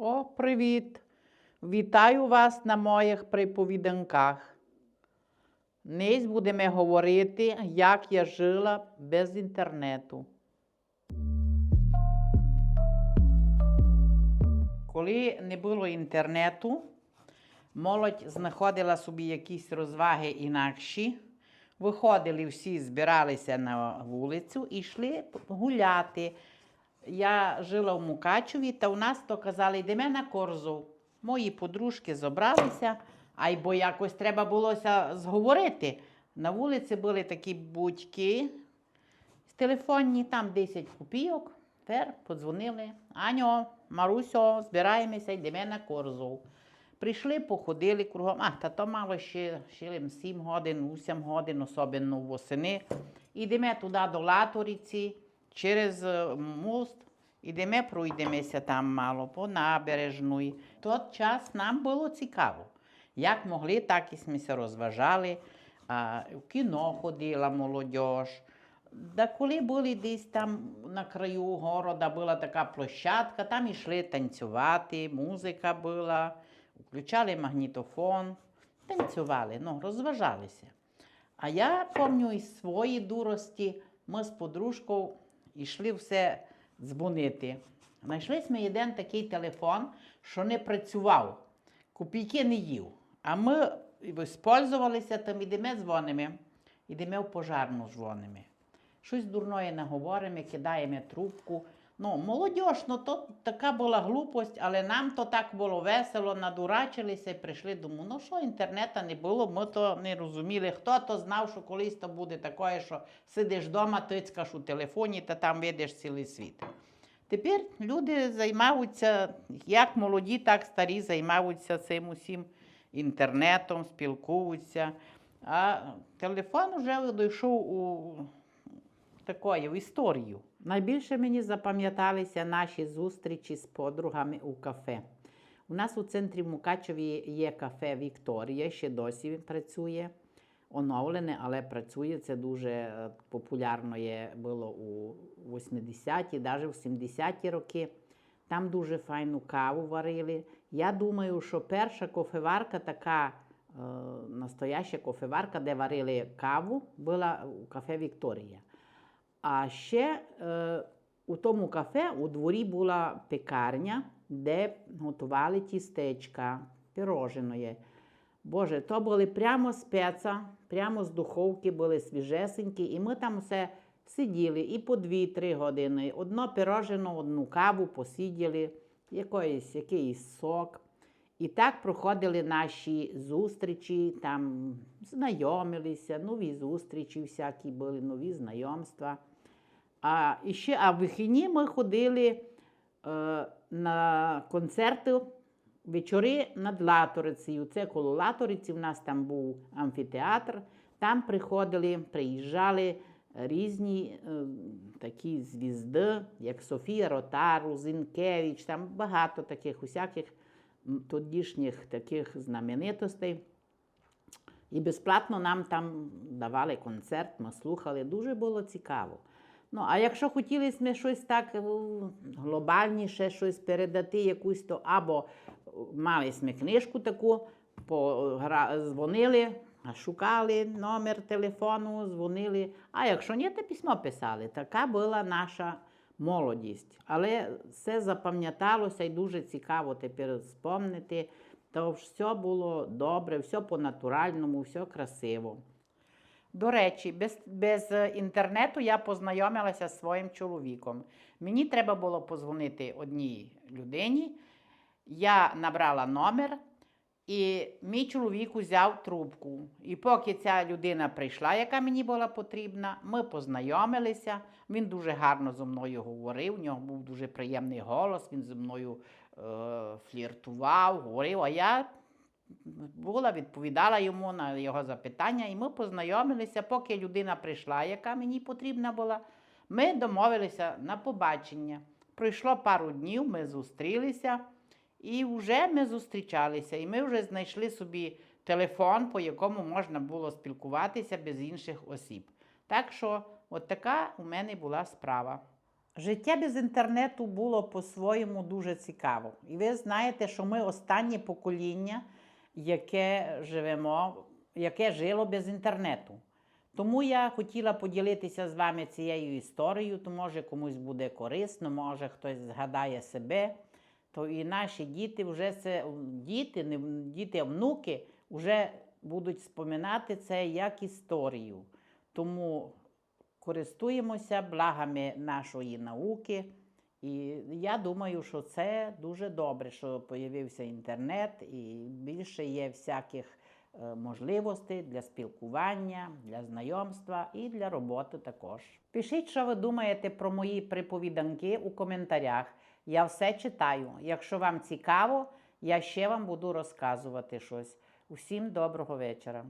О, привіт! Вітаю вас на моїх приповіданках. Низ будемо говорити, як я жила без інтернету. Коли не було інтернету, молодь знаходила собі якісь розваги інакші. Виходили всі, збиралися на вулицю і йшли гуляти. Я жила в Мукачеві, та у нас то казали, йдемо на Корзов. Мої подружки зібралися, а якось треба булося зговорити. На вулиці були такі будьки телефонні, там 10 копійок. Тепер подзвонили. Аню, Марусю, збираємося, йдемо на Корзов. Прийшли, походили кругом. А, та то мало ще, ще 7 годин, 8 годин, особливо восени. Йдемо туди до Латориці, через е, мост. Ідемо, пройдемося там мало по набережної. Тот час нам було цікаво. Як могли, так і ми розважали. А, в кіно ходила молодь. Да коли були десь там на краю города, була така площадка, там йшли танцювати, музика була, включали магнітофон, танцювали, ну, розважалися. А я пам'ятаю із своєї дурості, ми з подружкою йшли все дзвонити. Знайшли ми один такий телефон, що не працював, копійки не їв. А ми використовувалися, там ідемо дзвонимо, ідемо в пожарну дзвонимо. Щось дурної наговоримо, кидаємо трубку. Ну, молодь, ну то така була глупость, але нам то так було весело, надурачилися і прийшли думаю, ну що інтернету не було, ми то не розуміли. Хто то знав, що колись то буде таке, що сидиш вдома, тицькаш у телефоні та там видиш цілий світ. Тепер люди займаються, як молоді, так старі, займаються цим усім інтернетом, спілкуються. А телефон вже дійшов у такої в історію. Найбільше мені запам'яталися наші зустрічі з подругами у кафе. У нас у центрі Мукачеві є кафе Вікторія, ще досі працює. Оновлене, але працює. Це дуже е, популярно є, було у 80-ті, навіть в 70-ті роки. Там дуже файну каву варили. Я думаю, що перша кофеварка така е, настояща кофеварка, де варили каву, була у кафе Вікторія. А ще е, у тому кафе у дворі була пекарня, де готували тістечка, пироженої. Боже, то були прямо з пеца, прямо з духовки були свіжесенькі, і ми там все сиділи і по 2-3 години. Одно пирожено, одну каву посиділи, якийсь, якийсь сок. І так проходили наші зустрічі, там знайомилися, нові зустрічі, всякі були, нові знайомства. А і ще, а в вихідні ми ходили е, на концерти вечори над Латорицею. Це коло Латориці, в нас там був амфітеатр. Там приходили, приїжджали різні е, такі звізди, як Софія Ротару, Зінкевич, там багато таких усяких тодішніх таких знаменитостей. І безплатно нам там давали концерт, ми слухали, дуже було цікаво. Ну, а якщо хотіли ми щось так е, глобальніше, щось передати, якусь то, або е, мали ми книжку таку, дзвонили, шукали номер телефону, дзвонили. А якщо ні, то письмо писали. Така була наша молодість. Але все запам'яталося і дуже цікаво тепер спомнити. То все було добре, все по-натуральному, все красиво. До речі, без, без інтернету я познайомилася з своїм чоловіком. Мені треба було позвонити одній людині. Я набрала номер, і мій чоловік узяв трубку. І поки ця людина прийшла, яка мені була потрібна, ми познайомилися. Він дуже гарно зі мною говорив, у нього був дуже приємний голос, він зі мною е, фліртував, говорив, а я була, відповідала йому на його запитання, і ми познайомилися, поки людина прийшла, яка мені потрібна була. Ми домовилися на побачення. Пройшло пару днів, ми зустрілися, і вже ми зустрічалися. І ми вже знайшли собі телефон, по якому можна було спілкуватися без інших осіб. Так що, от така у мене була справа. Життя без інтернету було по-своєму дуже цікаво. І ви знаєте, що ми останнє покоління, яке живемо, яке жило без інтернету. Тому я хотіла поділитися з вами цією історією, то може комусь буде корисно, може хтось згадає себе. То і наші діти вже це діти, не діти, а внуки вже будуть споминати це як історію. Тому користуємося благами нашої науки. І я думаю, що це дуже добре, що з'явився інтернет і більше є всяких е, можливостей для спілкування, для знайомства і для роботи також. Пишіть, що ви думаєте про мої приповіданки у коментарях. Я все читаю. Якщо вам цікаво, я ще вам буду розказувати щось. Усім доброго вечора.